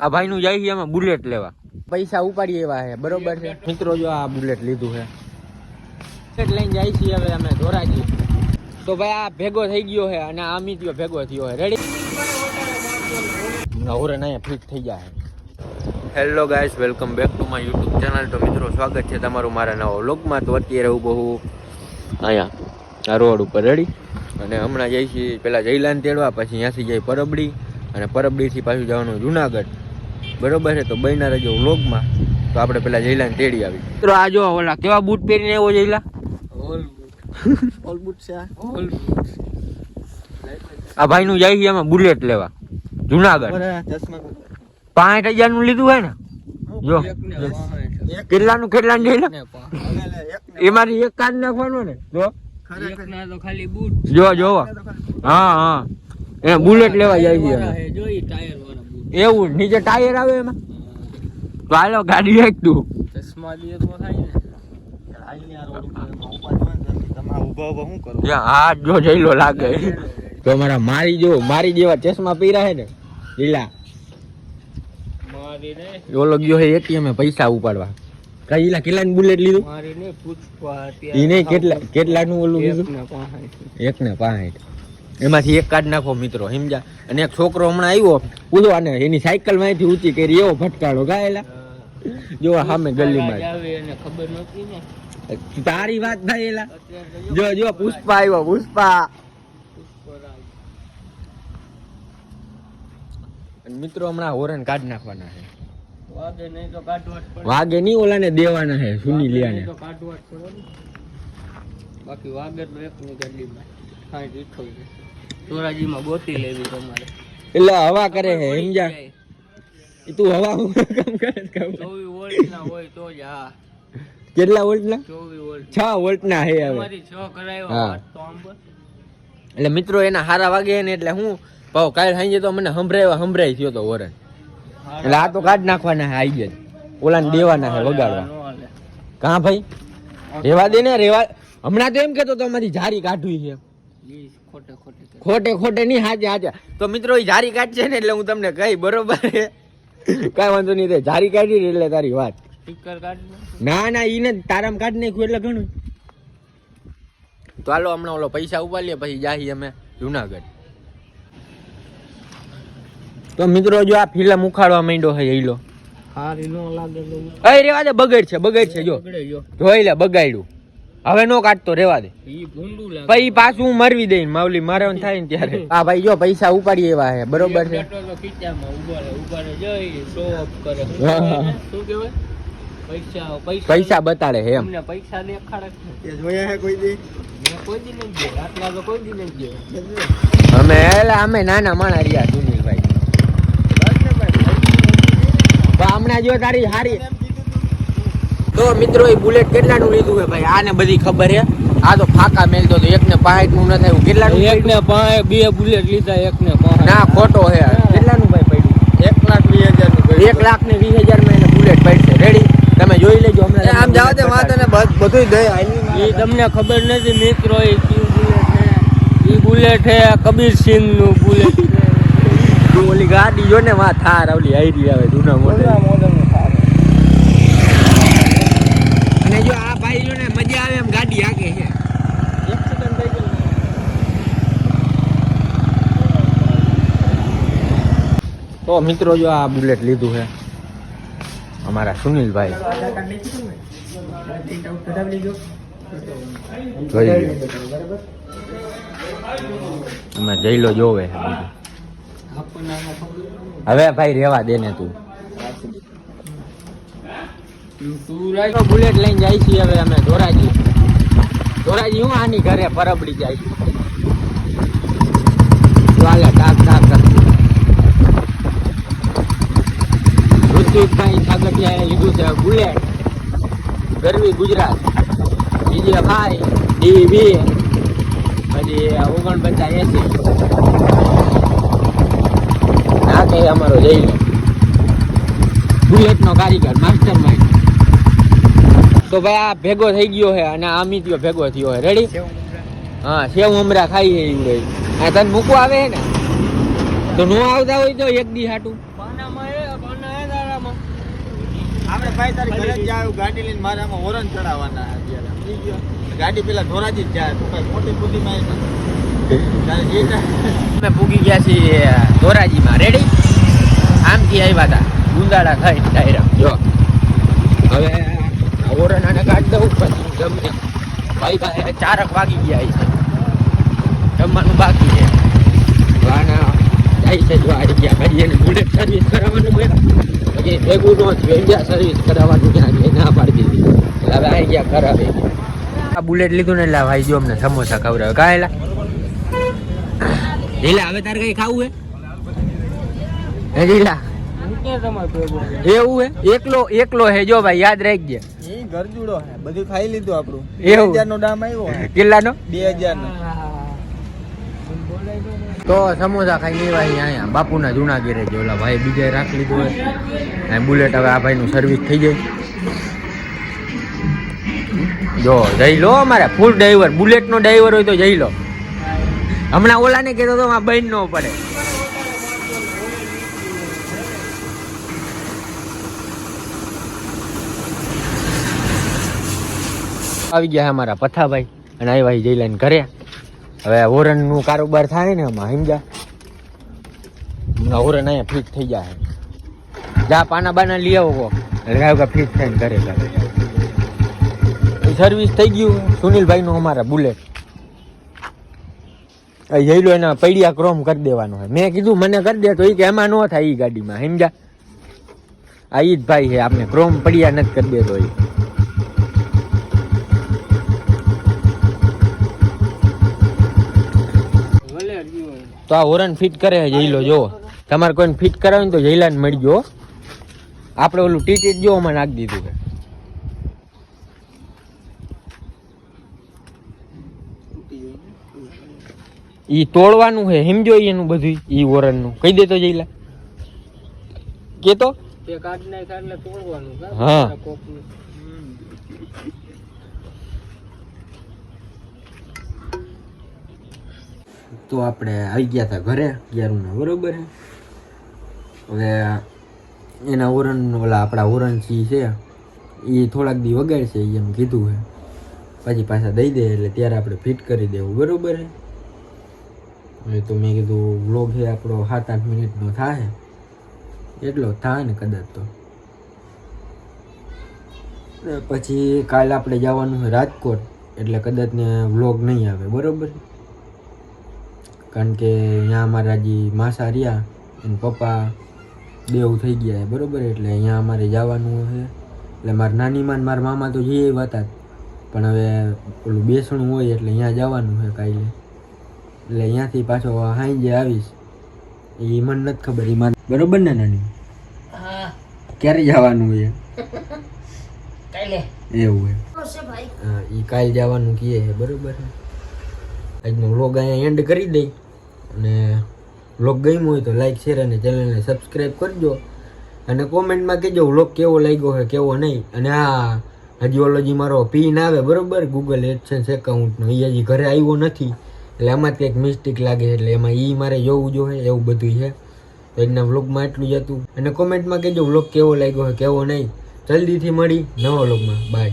આ ભાઈ નું જાય છે એમાં બુલેટ લેવા. પૈસા ઉપાડી એવા છે બરોબર છે? મિત્રો જો આ બુલેટ લીધું છે. બુલેટ લઈને જાય છીએ હવે અમે ધોરાજી. તો ભાઈ આ ભેગો થઈ ગયો છે અને આ અમિત્યો ભેગો થયો છે. રેડી નવરે અહીંયા ફિટ થઈ જાય hello guys welcome back to my YouTube channel તો મિત્રો સ્વાગત છે તમારું મારા નવા વ્લોગમાં તો અત્યારે હું બહુ અહીંયા આ રોડ ઉપર રેડી અને હમણાં જઈશી પહેલાં પેલા જયલાન તેડવા પછી ત્યાંથી જઈ પરબડી. અને પરબડીથી પાછું જવાનું જુનાગઢ. બરોબર છે તો બહેના રહેજો વ્લોગમાં. તો આપણે પેલા જયલાન તેડી આવી. મિત્રો આ જો ઓલા કેવા બૂટ પહેરીને એવો જયલા? ઓલ બૂટ છે આ. ભાઈ ભાઈનું જાય છે એમાં બુલેટ લેવા. જુનાગઢ. પાંચ હજારનું લીધું હોય ને? જો. કેટલાનું કેટલાનું એ એમાંથી એક કાન નાખવાનો ને? જો. જો જો હા હા. એ બુલેટ લેવા જાય છે. એવું નીચે ટાયર આવે એમાં. તો હાલો ગાડી એક તું. ચશ્મા દે શું કરો ત્યાં હાથ જો જઈલો લાગે. તો મારા મારી જો મારી જેવા ચશ્મા પીરા હે ને લીલા. ઓલો ગયો હે એટીએમ એ પૈસા ઉપાડવા. કઈ ઈલા કેટલાનું બુલેટ લીધું? ઈ નહીં કેટલા નું ઓલું લીધું? એક ને પાંઠ એમાંથી એક કાઢ નાખો મિત્રો સમજા અને એક છોકરો હમણાં આવ્યો કૂદો અને એની સાયકલમાંથી ઊંચી કરી, એવો ફટકાડો ગાયેલા. જો સામે ગલીમાં તારી વાત એલા જો જો, પુષ્પા આવ્યો, પુષ્પા. મિત્રો હમણાં હોરન કાઢ નાખવાના છે. વાગે નહીં ઓલાને દેવાના છે, સુની લિયાને બાકી વાગે તો એક ની ગાડીમાં સાઠ ઇઠોતેર ધોરાજીમાં ગોતી લેવી તમારે. એટલે હવા કરે હે સમજા એ તું હવા કામ કરે કામ. ચોવીસ વોલ્ટ ના હોય તો જ હા. કેટલા વોલ્ટ ના? ચોવીસ વોલ્ટ. છ વોલ્ટ ના હે હવે. છ કરાયો એટલે મિત્રો એના હારા વાગે ને એટલે હું ભાવ કાલ સાંજે તો મને સંભળાય સંભળાય થયો તો હોરન એટલે આ તો કાઢ નાખવાના હે આઈ ગયા. ઓલાને દેવાના હે વગાડવા. કાં ભાઈ? રેવા દે ને રેવા હમણાં તો એમ કેતો તો અમારી જારી કાઢવી છે. ખોટે ખોટે નહીં હાજે હાજે તો મિત્રો એ જારી કાઢશે ને એટલે હું તમને કહી બરોબર કાંઈ વાંધો નહીં જારી કાઢી એટલે તારી વાત. ના ના ઈને તારામ કાઢી નાખ્યું એટલે ઘણું. તો હાલો હમણાં ઓલો પૈસા ઉપાડીએ પછી જાહી અમે જુનાગઢ. તો મિત્રો જો આ ફિલ્મ ઉખાડવા માંડ્યો હે ઈલો હારી નો લાગે એ રેવા દે બગડ છે બગડ છે જો. જોઈ લે બગાડ્યું. હવે નો કાઢતો રેવા દે. ઈ ભૂંડું લાગે. પછી પાછું હું મરવી દઈ માવલી. મારવાનું થાય ને ત્યારે. હા ભાઈ જો પૈસા ઉપાડી એવા છે. બરોબર છે. હા. પૈસા પૈસા. પૈસા બતાડે હે એમ. પૈસા જોયા હે કોઈ દી. અમે એટલે અમે નાના માણા રહ્યા સુનિલભાઈ. હમણાં જો તારી હારી તો મિત્રો એ બુલેટ કેટલાનું લીધું છે ભાઈ? આને બધી ખબર છે. આ તો ફાકા મેલતો તો એક ને પાંચનું ન થાય કેટલાનું એક ને પાંચ બે બુલેટ લીધા એક ને પાંચ. ના ખોટો છે. કેટલાનું ભાઈ પડ્યું? એક લાખ વીસ હજારનું એક લાખ ને વીસ હજારમાં એને બુલેટ પડશે. રેડી તમે જોઈ લેજો હમણાં આમ જાવ તે વાંધો ને બધું દે એ તમને ખબર નથી મિત્રો એ બુલેટ છે? કબીર બુલેટ છે નું બુલેટ તું ઓલી ગાડી જો ને માં થાર ઓલી આઈડી આવે જૂના મોડેલ અને જો આ ભાઈ જો ને મજા આવે એમ ગાડી હાકે છે તો મિત્રો જો આ બુલેટ લીધું છે, અમારા સુનિલભાઈ. જોઈ લો તમે જઈ લો જોવે હવે ભાઈ રેવા દે ને તું. બુલેટ લઈને જાય છીએ હવે અમે. ધોરાજી. ધોરાજી હું આની ઘરે પરબડી જાય ગુજરાત. બીજે ભાઈ ડી બી પછી ઓગણપચાસ એસી. ના કહે અમારો જઈ લો. બુલેટનો કારીગર માસ્ટર માઇન્ડ તો ભાઈ આ ભેગો થઈ ગયો છે અને આ અમિત્યો ભેગો થયો છે. રેડી હા સેવ હમરા ખાઈ છે એવું આ તને મૂકવા આવે છે ને? તો નો આવતા હોય તો એક દી હાટું. આપણે ભાઈ તારી ઘરે જ જાય ગાડી લઈને મારે આમાં હોરન ચડાવવાના અત્યારે. ગાડી પેલા ધોરાજી જ જાય. તું કઈ મોટી બુદ્ધિ માં અમે પૂગી ગયા છીએ ધોરાજીમાં. રેડી આમથી આવ્યા હતા ગુંદાળા થઈ ડાયરેક્ટ જો. હવે આ ઓરણાને કાઢ દઉં પછી જમીએ ભાઈ ભાઈ ચારક વાગી ગયા છે. જમવાનું બાકી છે. વાના જાય છે જો આવી ગયા ભાઈ એને બુલેટ સર્વિસ કરાવવાનું બોલ્યા પછી ભેગું ન થયું ઇન્ડિયા સર્વિસ કરાવવાનું ક્યાં છે ના પાડી દીધી એટલે હવે આવી ગયા કરાવે આ બુલેટ લીધું ને એટલે ભાઈ જો અમને સમોસા ખવડાવે. કાયેલા લીલા હવે તારે કઈ ખાવું હે? ભેગો એવું હે? એકલો એકલો હે જો ભાઈ યાદ રાખજે. ગરજુડો હે. બધું ખાઈ લીધું આપણું. એવું? નો દામ આવ્યો કેટલાનો? બે હજાર નો તો સમોસા ખાઈ લેવા અહીંયા બાપુના જૂના છે ઓલા ભાઈ બીજે રાખી લીધું હોય. અને બુલેટ હવે આ ભાઈનું સર્વિસ થઈ જાય જો, જઈ લો અમારે. ફૂલ ડ્રાઈવર બુલેટનો ડ્રાઈવર હોય તો જઈ લો. હમણાં ઓલાને કહેતો તો આ બહેન નો પડે. આવી ગયા અમારા પથાભાઈ. અને આવ્યા જઈ લઈને ઘરે. હવે હોરનનું કારોબાર થાય ને એમાં સમજા હમણાં અહીંયા ફિટ થઈ જાય જા, પાના બાના લઈ આવો. એટલે કે ફિટ થઈને ઘરે ઘરે સર્વિસ થઈ ગયું સુનિલભાઈ નું અમારા બુલેટ જઈ લો એના પૈડિયા ક્રોમ કરી દેવાનો હોય મેં કીધું મને કરી દે તો એ કે એમાં ન થાય એ ગાડીમાં સમજા આ ઈ જ ભાઈ છે આપણે ક્રોમ પડિયા નથી કરી દેતો એ ભલે જીવો તો આ હોરન ફિટ કરે છે જઈલો જો તમારે કોઈને ફિટ કરાવે ને તો જઈલાને મળજો હો. આપણે ઓલું ટીટીટ જો અમે નાખી દીધું છે. ઈ તોડવાનું છે સમજો એનું બધું ઈ હોરનનું કહી દેતો જઈલા કેતો? હા. તો આપણે આવી ગયા હતા ઘરે અગિયારના બરોબર હવે એના ઓરન ઓલા આપણા ઓરણસિંહ છે, એ થોડાક દી વગાડશે એમ કીધું છે. પછી પાછા દઈ દે એટલે ત્યારે આપણે ફિટ કરી દેવું, બરોબર હે તો મેં કીધું વ્લોગ છે આપણો સાત આઠ મિનિટનો થાય. એટલો થાય ને કદાચ તો. પછી કાલે આપણે જવાનું છે રાજકોટ, એટલે કદાચ ને વ્લોગ નહીં આવે, બરોબર કારણ કે અહીંયા અમારા જે માસા રહ્યા અને પપ્પા દેવ થઈ ગયા બરાબર? એટલે અહીંયા અમારે જવાનું છે. એટલે મારા નાનીમાં મારા મામા તો જઈએ હતા જ. પણ હવે પેલું બેસણું હોય એટલે અહીંયા જવાનું છે કાલે. એટલે અહીંયાથી પાછો હાંજે આવીશ. એ મને નથી ખબર એ મારે બરોબર ને નાની? ક્યારે જવાનું છે? એવું છે. એ કાલે જવાનું કહે છે બરોબર? છે આજનો વ્લોગ અહીંયા એન્ડ કરી દઈ. અને વ્લોગ ગમ્યો હોય તો લાઈક શેર અને ચેનલને સબસ્ક્રાઈબ કરજો. અને કોમેન્ટમાં કહેજો વ્લોગ કેવો લાગ્યો છે, કેવો નહીં. અને આ હજી ઓલો જે મારો પીન આવે, બરાબર? ગૂગલ એડસન્સ એકાઉન્ટનો એ હજી ઘરે આવ્યો નથી. એટલે આમાં જ કંઈક મિસ્ટેક લાગે એટલે એમાં એ મારે જોવું જોઈએ, એવું બધું છે. તો એના વ્લોગમાં એટલું જ હતું. અને કોમેન્ટમાં કહેજો વ્લોગ કેવો લાગ્યો છે, કેવો નહીં. જલ્દીથી મળી નવા વ્લોગમાં બાય